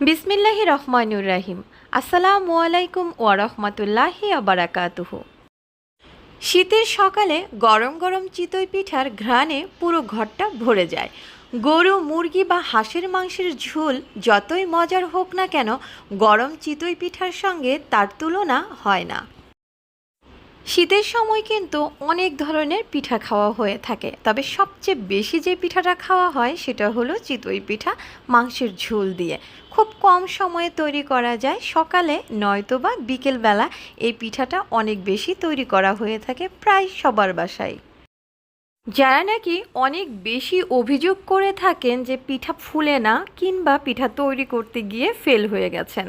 বিসমিল্লাহি রহমানুর রাহিম। আসসালামু আলাইকুম ওয়ারহমতুল্লাহি রাহমাতুল্লাহি ওয়া শীতের সকালে গরম গরম চিতই পিঠার ঘ্রাণে পুরো ঘরটা ভরে যায়। গরু, মুরগি বা হাঁসের মাংসের ঝোল যতই মজার হোক না কেন, গরম চিতই পিঠার সঙ্গে তার তুলনা হয় না। শীতের সময় কিন্তু অনেক ধরনের পিঠা খাওয়া হয়ে থাকে। তবে সবচেয়ে বেশি যে পিঠাটা খাওয়া হয় সেটা হলো চিতই পিঠা, মাংসের ঝোল দিয়ে। খুব কম সময়ে তৈরি করা যায়। সকালে নয়তো বা বিকেলবেলা এই পিঠাটা অনেক বেশি তৈরি করা হয়ে থাকে প্রায় সবার বাসায়। যারা নাকি অনেক বেশি অভিযোগ করে থাকেন যে পিঠা ফুলে না কিংবা পিঠা তৈরি করতে গিয়ে ফেল হয়ে গেছেন,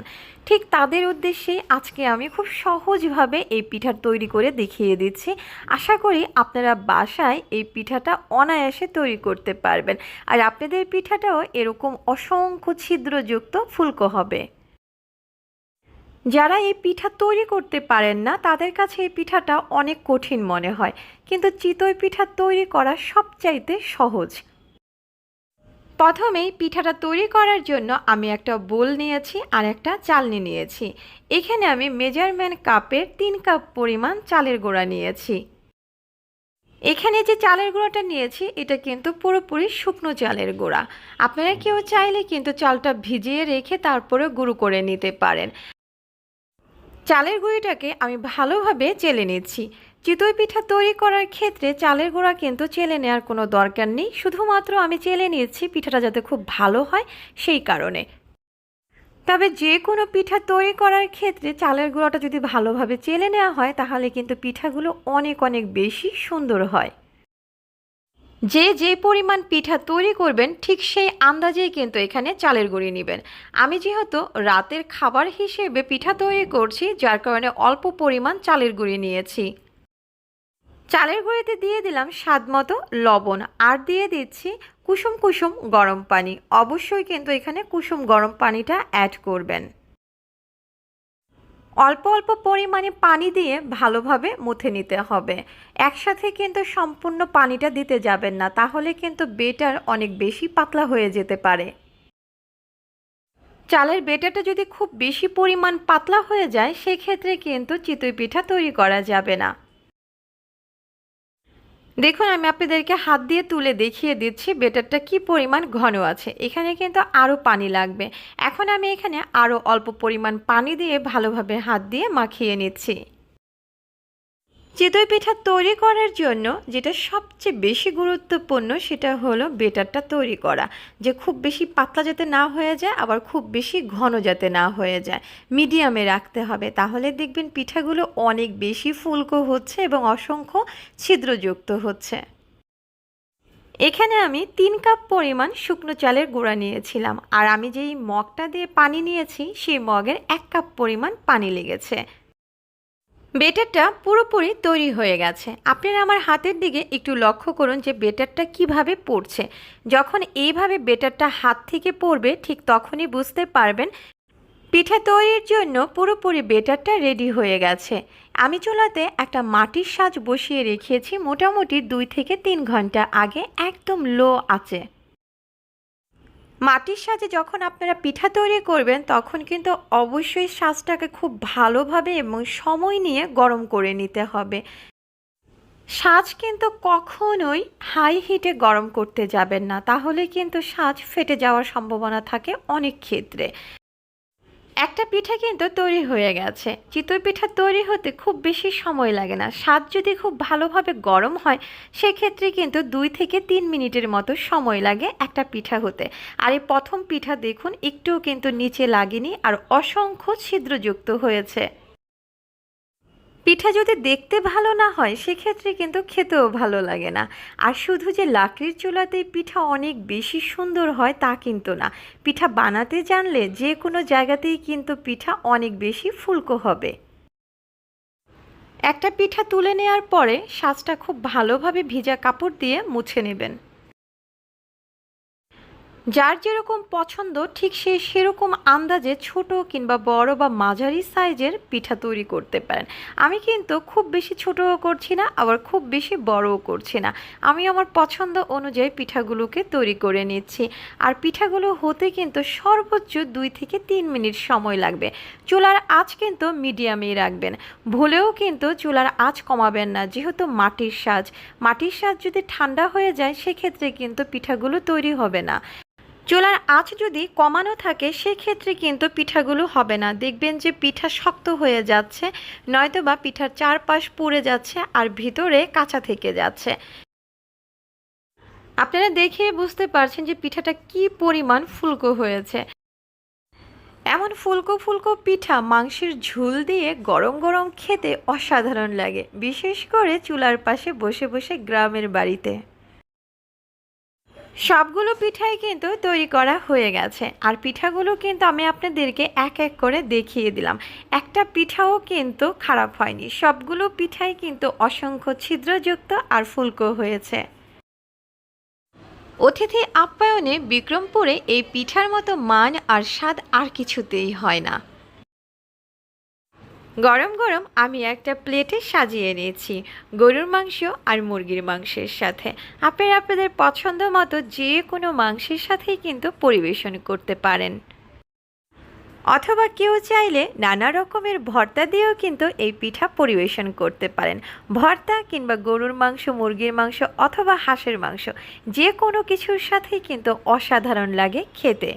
ঠিক তাদের উদ্দেশ্যে আজকে আমি খুব সহজভাবে এই পিঠা তৈরি করে দেখিয়ে দিচ্ছি। আশা করি আপনারা বাসায় এই পিঠাটা অনায়াসে তৈরি করতে পারবেন। আর আপনাদের পিঠাটাও এরকম অসংখ্য ছিদ্রযুক্ত ফুলকো হবে। যারা এই পিঠা তৈরি করতে পারেন না, তাদের কাছে এই পিঠাটা অনেক কঠিন মনে হয়। কিন্তু চিতই পিঠা তৈরি করা সবচাইতে সহজ। প্রথমেই পিঠাটা তৈরি করার জন্য আমি একটা বোল নিয়েছি আর একটা চালনি নিয়েছি। এখানে আমি মেজারমেন্ট কাপের তিন কাপ পরিমাণ চালের গুঁড়া নিয়েছি। এখানে যে চালের গুঁড়াটা নিয়েছি, এটা কিন্তু পুরোপুরি শুকনো চালের গুঁড়া। আপনারা কেউ চাইলে কিন্তু চালটা ভিজিয়ে রেখে তারপরে গুঁড়ো করে নিতে পারেন। চালের গুঁড়িটাকে আমি ভালোভাবে চেলে নিচ্ছি। চিতই পিঠা তৈরি করার ক্ষেত্রে চালের গুঁড়া কিন্তু চেলে নেওয়ার কোনো দরকার নেই। শুধুমাত্র আমি চেলে নিয়েছি, পিঠাটা যাতে খুব ভালো হয় সেই কারণে। তবে যে কোনো পিঠা তৈরি করার ক্ষেত্রে চালের গুঁড়াটা যদি ভালোভাবে চেলে নেওয়া হয়, তাহলে কিন্তু পিঠাগুলো অনেক অনেক বেশি সুন্দর হয়। যে যে পরিমাণ পিঠা তৈরি করবেন, ঠিক সেই আন্দাজেই কিন্তু এখানে চালের গুঁড়ি নেবেন। আমি যেহেতু রাতের খাবার হিসেবে পিঠা তৈরি করছি, যার কারণে অল্প পরিমাণ চালের গুঁড়ি নিয়েছি। চালের গুঁড়িতে দিয়ে দিলাম স্বাদ মতো লবণ আর দিয়ে দিচ্ছি কুসুম কুসুম গরম পানি। অবশ্যই কিন্তু এখানে কুসুম গরম পানিটা অ্যাড করবেন। অল্প অল্প পরিমাণে পানি দিয়ে ভালোভাবে মুথে নিতে হবে। একসাথে কিন্তু সম্পূর্ণ পানিটা দিতে যাবেন না, তাহলে কিন্তু বেটার অনেক বেশি পাতলা হয়ে যেতে পারে। চালের বেটাটা যদি খুব বেশি পরিমাণ পাতলা হয়ে যায়, সেক্ষেত্রে কিন্তু চিতই পিঠা তৈরি করা যাবে না। দেখুন, আমি আপনাদেরকে হাত দিয়ে তুলে দেখিয়ে দিচ্ছি বেটারটা কি পরিমাণ ঘন আছে। এখানে কিন্তু আরও পানি লাগবে। এখন আমি এখানে আরও অল্প পরিমাণ পানি দিয়ে ভালোভাবে হাত দিয়ে মাখিয়ে নিচ্ছি। চিতই পিঠা তৈরি করার জন্য যেটা সবচেয়ে বেশি গুরুত্বপূর্ণ সেটা হলো বেটারটা তৈরি করা। যে খুব বেশি পাতলা যাতে না হয়ে যায়, আবার খুব বেশি ঘন যাতে না হয়ে যায়। মিডিয়ামে রাখতে হবে। তাহলে দেখবেন পিঠাগুলো অনেক বেশি ফুলকো হচ্ছে এবং অসংখ্য ছিদ্রযুক্ত হচ্ছে। এখানে আমি তিন কাপ পরিমাণ শুকনো চালের গুঁড়া নিয়েছিলাম। আর আমি যেই মগটা দিয়ে পানি নিয়েছি, সেই মগের এক কাপ পরিমাণ পানি লেগেছে। বেটারটা পুরোপুরি তৈরি হয়ে গেছে। আপনারা আমার হাতের দিকে একটু লক্ষ্য করুন যে বেটারটা কীভাবে পড়ছে। যখন এইভাবে বেটারটা হাত থেকে পড়বে, ঠিক তখনই বুঝতে পারবেন পিঠা তৈরির জন্য পুরোপুরি বেটারটা রেডি হয়ে গেছে। আমি চুলাতে একটা মাটির সাজ বসিয়ে রেখেছি মোটামুটি দুই থেকে তিন ঘণ্টা আগে, একদম লো আছে মাটির সাজে যখন আপনারা পিঠা তৈরি করবেন, তখন কিন্তু অবশ্যই সাজটাকে খুব ভালোভাবে এবং সময় নিয়ে গরম করে নিতে হবে। সাজ কিন্তু কখনোই হাই হিটে গরম করতে যাবেন না। তাহলে কিন্তু সাজ ফেটে যাওয়ার সম্ভাবনা থাকে অনেক ক্ষেত্রে। একটা পিঠা কিন্তু তৈরি হয়ে গেছে। চিতই পিঠা তৈরি হতে খুব বেশি সময় লাগে না। স্বাদ যদি খুব ভালোভাবে গরম হয়, সেক্ষেত্রে কিন্তু দুই থেকে তিন মিনিটের মতো সময় লাগে একটা পিঠা হতে। আর এই প্রথম পিঠা দেখুন, একটুও কিন্তু নিচে লাগেনি আর অসংখ্য ছিদ্রযুক্ত হয়েছে। পিঠা যদি দেখতে ভালো না হয়, সেক্ষেত্রে কিন্তু খেতেও ভালো লাগে না। আর শুধু যে লাকড়ির চুলাতেই পিঠা অনেক বেশি সুন্দর হয়, তা কিন্তু না। পিঠা বানাতে জানলে যে কোনো জায়গাতেই কিন্তু পিঠা অনেক বেশি ফুলকো হবে। একটা পিঠা তুলে নেওয়ার পরে, সাজটা খুব ভালোভাবে ভিজা কাপড় দিয়ে মুছে নেবেন। যার যেরকম পছন্দ, ঠিক সে সেরকম আন্দাজে ছোট কিংবা বড় বা মাঝারি সাইজের পিঠা তৈরি করতে পারেন। আমি কিন্তু খুব বেশি ছোটও করছি না, আবার খুব বেশি বড়ও করছি না। আমি আমার পছন্দ অনুযায়ী পিঠাগুলোকে তৈরি করে নিচ্ছি। আর পিঠাগুলো হতে কিন্তু সর্বোচ্চ দুই থেকে তিন মিনিট সময় লাগবে। চুলার আঁচ কিন্তু মিডিয়ামেই রাখবেন। ভুলেও কিন্তু চুলার আঁচ কমাবেন না, যেহেতু মাটির সাজ মাটির সাজ যদি ঠান্ডা হয়ে যায়, সেক্ষেত্রে কিন্তু পিঠাগুলো তৈরি হবে না। চুলার আঁচ যদি কমানো থাকে, সেক্ষেত্রে কিন্তু পিঠাগুলো হবে না। দেখবেন যে পিঠা শক্ত হয়ে যাচ্ছে নয়তো বা পিঠার চারপাশ পুড়ে যাচ্ছে আর ভিতরে কাঁচা থেকে যাচ্ছে। আপনারা দেখে বুঝতে পারছেন যে পিঠাটা কি পরিমাণ ফুলকো হয়েছে। এমন ফুলকো ফুলকো পিঠা মাংসের ঝুল দিয়ে গরম গরম খেতে অসাধারণ লাগে, বিশেষ করে চুলার পাশে বসে বসে গ্রামের বাড়িতে। সবগুলো পিঠাই কিন্তু তৈরি করা হয়ে গেছে। আর পিঠাগুলো কিন্তু আমি আপনাদেরকে এক এক করে দেখিয়ে দিলাম। একটা পিঠাও কিন্তু খারাপ হয়নি। সবগুলো পিঠাই কিন্তু অসংখ্য ছিদ্রযুক্ত আর ফুলকো হয়েছে। অতিথি আপ্যায়নে বিক্রমপুরে এই পিঠার মতো মান আর স্বাদ আর কিছুতেই হয় না। গরম গরম আমি একটা প্লেটে সাজিয়ে নিয়েছি গরুর মাংস আর মুরগির মাংসের সাথে। আপনারা আপনাদের পছন্দ মতো যে কোনো মাংসের সাথেই কিন্তু পরিবেশন করতে পারেন। অথবা কেউ চাইলে নানা রকমের ভর্তা দিয়েও কিন্তু এই পিঠা পরিবেশন করতে পারেন। ভর্তা কিংবা গরুর মাংস, মুরগির মাংস অথবা হাঁসের মাংস, যে কোনো কিছুর সাথেই কিন্তু অসাধারণ লাগে খেতে।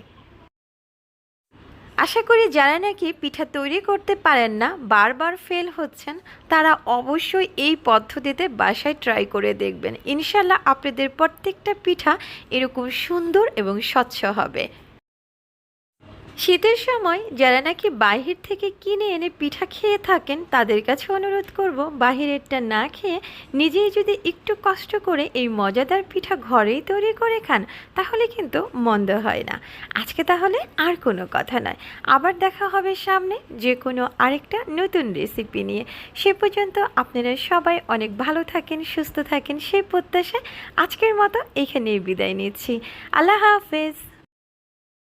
আশা করি যারা নাকি পিঠা তৈরি করতে পারেন না, বারবার ফেল হচ্ছেন, তারা অবশ্যই এই পদ্ধতিতে বাসায় ট্রাই করে দেখবেন। ইনশাল্লাহ আপনাদের প্রত্যেকটা পিঠা এরকম সুন্দর এবং স্বচ্ছ হবে। শীতের সময় যারা নাকি বাহির থেকে কিনে এনে পিঠা খেয়ে থাকেন, তাদের কাছে অনুরোধ করব বাহিরেরটা না খেয়ে নিজেই যদি একটু কষ্ট করে এই মজাদার পিঠা ঘরেই তৈরি করে খান, তাহলে কিন্তু মন্দ হয় না। আজকে তাহলে আর কোনো কথা নয়। আবার দেখা হবে সামনে যে কোনো আরেকটা নতুন রেসিপি নিয়ে। সে পর্যন্ত আপনারা সবাই অনেক ভালো থাকেন, সুস্থ থাকেন, সেই প্রত্যাশায় আজকের মতো এখানেই বিদায় নিচ্ছি। আল্লাহ হাফেজ।